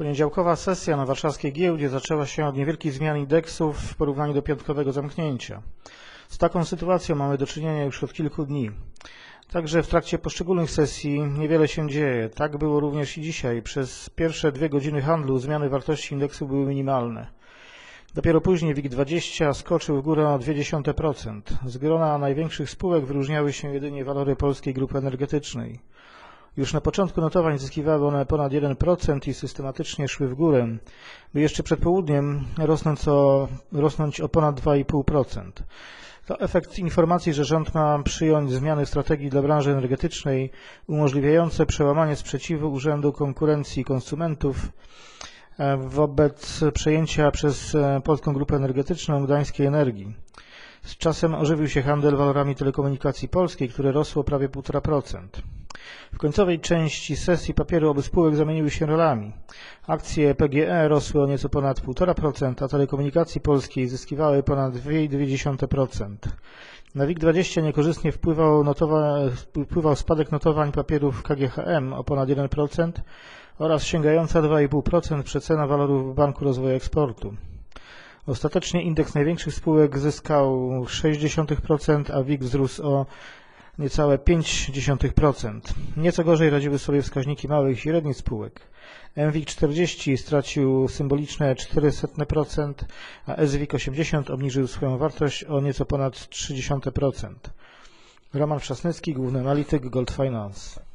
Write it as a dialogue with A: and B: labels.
A: Poniedziałkowa sesja na warszawskiej giełdzie zaczęła się od niewielkich zmian indeksów w porównaniu do piątkowego zamknięcia. Z taką sytuacją mamy do czynienia już od kilku dni. Także w trakcie poszczególnych sesji niewiele się dzieje. Tak było również i dzisiaj. Przez pierwsze dwie godziny handlu zmiany wartości indeksu były minimalne. Dopiero później WIG20 skoczył w górę o 0,2%. Z grona największych spółek wyróżniały się jedynie walory polskiej grupy energetycznej. Już na początku notowań zyskiwały one ponad 1% i systematycznie szły w górę, by jeszcze przed południem rosnąć o, rosnąć o ponad 2,5%. To efekt informacji, że rząd ma przyjąć zmiany strategii dla branży energetycznej umożliwiające przełamanie sprzeciwu Urzędu Konkurencji Konsumentów e, wobec przejęcia przez e, Polską Grupę Energetyczną Gdańskiej Energii. Z czasem ożywił się handel walorami telekomunikacji polskiej, które rosło prawie 1,5%. W końcowej części sesji papiery obu spółek zamieniły się rolami. Akcje PGE rosły o nieco ponad 1,5%, a telekomunikacji polskiej zyskiwały ponad 2,2%. Na WIG20 niekorzystnie wpływał, notowa, wpływał spadek notowań papierów KGHM o ponad 1% oraz sięgająca 2,5% przecena walorów Banku Rozwoju Eksportu. Ostatecznie indeks największych spółek zyskał 0,6%, a WIG wzrósł o niecałe 0,5%. Nieco gorzej radziły sobie wskaźniki małych i średnich spółek. MWIG 40 stracił symboliczne 0,04%, a SWIG 80 obniżył swoją wartość o nieco ponad 0,3%. Roman Wszasnycki, główny analityk Gold Finance.